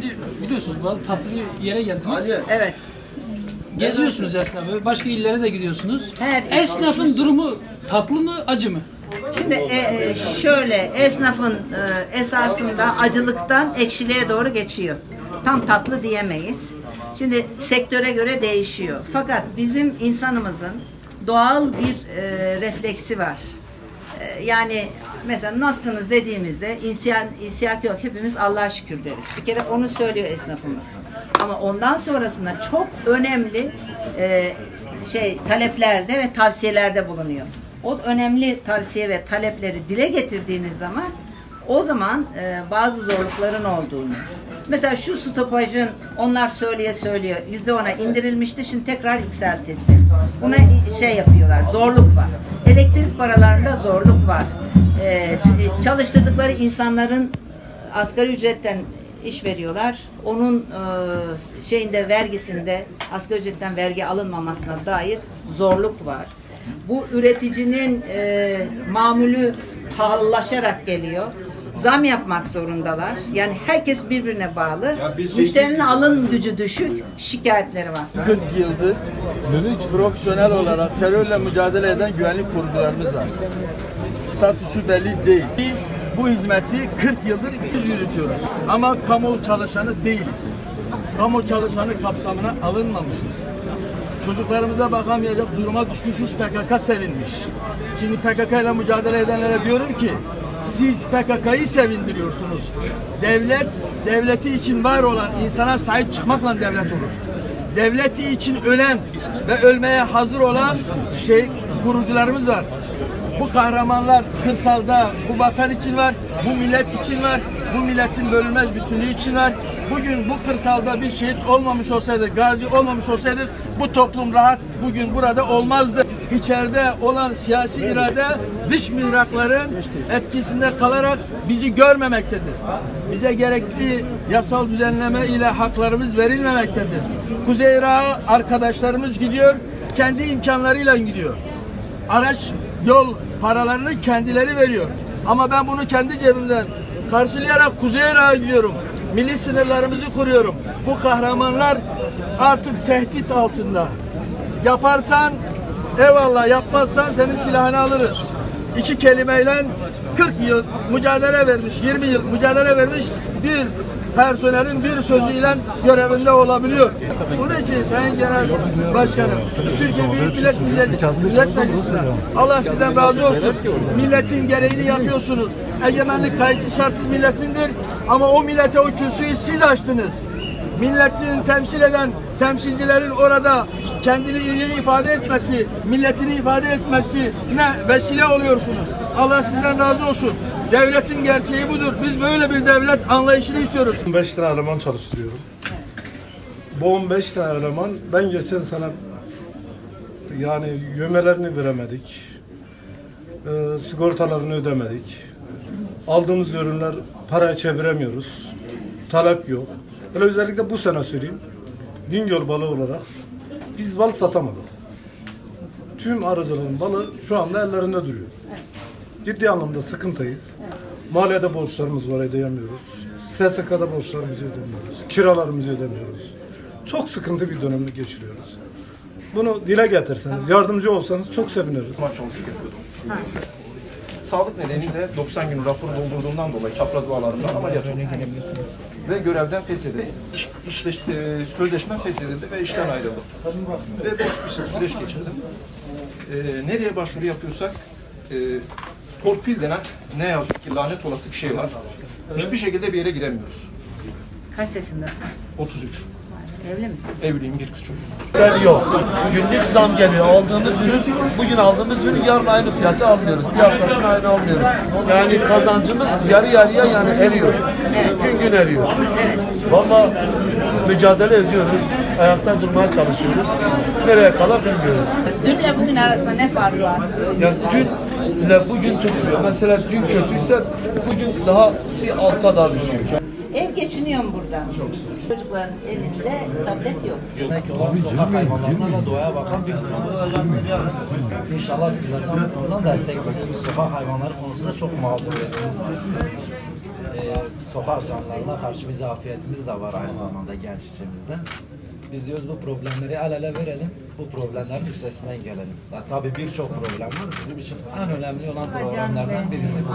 Şimdi biliyorsunuz bu tatlı yere geldiniz. Evet. Geziyorsunuz esnafı. Başka illere de gidiyorsunuz. Her- Esnafın durumu tatlı mı acı mı? Şimdi e, e, şöyle esnafın e, esasında acılıktan ekşiliğe doğru geçiyor. Tam tatlı diyemeyiz. Şimdi sektöre göre değişiyor. Fakat bizim insanımızın doğal bir e, refleksi var. E, yani mesela nasılsınız dediğimizde insiyan, insiyak yok. Hepimiz Allah'a şükür deriz. Bir kere onu söylüyor esnafımız. Ama ondan sonrasında çok önemli e, şey taleplerde ve tavsiyelerde bulunuyor. O önemli tavsiye ve talepleri dile getirdiğiniz zaman o zaman e, bazı zorlukların olduğunu. Mesela şu stopajın onlar söyleye söylüyor yüzde ona indirilmişti şimdi tekrar yükseltildi. Buna şey yapıyorlar zorluk var. Elektrik paralarında zorluk var. E, ç- çalıştırdıkları insanların asgari ücretten iş veriyorlar. Onun e, şeyinde vergisinde asgari ücretten vergi alınmamasına dair zorluk var. Bu üreticinin e, mamülü pahalılaşarak geliyor. Zam yapmak zorundalar. Yani herkes birbirine bağlı. Müşterinin alın gücü düşük, şikayetleri var. 40 yıldır profesyonel olarak terörle mücadele eden güvenlik korucularımız var. Statüsü belli değil. Biz bu hizmeti 40 yıldır biz yürütüyoruz. Ama kamu çalışanı değiliz. Kamu çalışanı kapsamına alınmamışız. Çocuklarımıza bakamayacak duruma düşmüşüz PKK sevinmiş. Şimdi PKK ile mücadele edenlere diyorum ki siz PKK'yı sevindiriyorsunuz. Devlet, devleti için var olan insana sahip çıkmakla devlet olur devleti için ölen ve ölmeye hazır olan şey kurucularımız var. Bu kahramanlar kırsalda bu vatan için var, bu millet için var, bu milletin bölünmez bütünlüğü için var. Bugün bu kırsalda bir şehit olmamış olsaydı, gazi olmamış olsaydı bu toplum rahat bugün burada olmazdı. İçeride olan siyasi irade dış mihrakların etkisinde kalarak bizi görmemektedir. Bize gerekli yasal düzenleme ile haklarımız verilmemektedir. Kuzey Irak'a arkadaşlarımız gidiyor, kendi imkanlarıyla gidiyor. Araç, yol paralarını kendileri veriyor. Ama ben bunu kendi cebimden karşılayarak Kuzey Irak'a gidiyorum. Milli sınırlarımızı kuruyorum. Bu kahramanlar artık tehdit altında. Yaparsan eyvallah, yapmazsan senin silahını alırız. İki kelimeyle 40 yıl mücadele vermiş, 20 yıl mücadele vermiş bir personelin bir sözüyle görevinde olabiliyor. Bunun için Sayın Genel Başkanım, Türkiye Büyük Millet Millet, Millet Allah sizden razı olsun. Milletin gereğini yapıyorsunuz. Egemenlik kayıtsız şartsız milletindir ama o millete o kürsüyü siz açtınız milletin temsil eden temsilcilerin orada kendini iyi ifade etmesi, milletini ifade etmesi ne vesile oluyorsunuz. Allah sizden razı olsun. Devletin gerçeği budur. Biz böyle bir devlet anlayışını istiyoruz. 15 tane eleman çalıştırıyorum. Bu 15 tane eleman ben geçen sene yani yömelerini veremedik. Ee, sigortalarını ödemedik. Aldığımız ürünler paraya çeviremiyoruz. Talep yok. Böyle özellikle bu sene söyleyeyim. Bingöl balığı olarak biz bal satamadık. Tüm arıcıların balı şu anda ellerinde duruyor. Ciddi anlamda sıkıntıyız. Maliyede borçlarımız var ödeyemiyoruz. SSK'da borçlarımızı ödemiyoruz. Kiralarımızı ödemiyoruz. Çok sıkıntı bir dönemde geçiriyoruz. Bunu dile getirseniz, yardımcı olsanız çok seviniriz. Maç çavuşluk yapıyordum. Sağlık nedeniyle 90 gün raporu doldurduğumdan dolayı çapraz bağlarımdan ameliyat oldum. Ve görevden feshedildi. İş, işle, e, sözleşmem feshedildi ve işten ayrıldım. Ve boş bir süreç geçirdim. E, nereye başvuru yapıyorsak e, torpil denen ne yazık ki lanet olası bir şey var. Hiçbir şekilde bir yere giremiyoruz. Kaç yaşındasın? 33. Evli misin? Evliyim, bir kız çocuğum yok. Günlük zam geliyor. Aldığımız ürün, bugün aldığımız ürün yarın aynı fiyatı almıyoruz. Bir haftasını aynı almıyoruz. Yani kazancımız yarı yarıya yani eriyor. Gün gün eriyor. Valla mücadele ediyoruz. Ayakta durmaya çalışıyoruz. Nereye kadar bilmiyoruz. Dünle bugün arasında ne fark var? Yani dünle bugün tutmuyor. Mesela dün kötüyse bugün daha bir alta daha düşüyor. Ev geçiniyor mu burada? Çocukların elinde tablet yok. sokak hayvanlarına ve doğaya bakan bir kurumuz. İnşallah sizlerden bundan destek bekleriz. Sokak hayvanları konusunda çok mağduriyetimiz var. sokak canlılarına karşı bir zafiyetimiz de var aynı zamanda genç içimizde. Biz diyoruz bu problemleri el ele verelim, bu problemlerin üstesinden gelelim. Ya, tabii birçok problem var. Bizim için en önemli olan problemlerden birisi bu.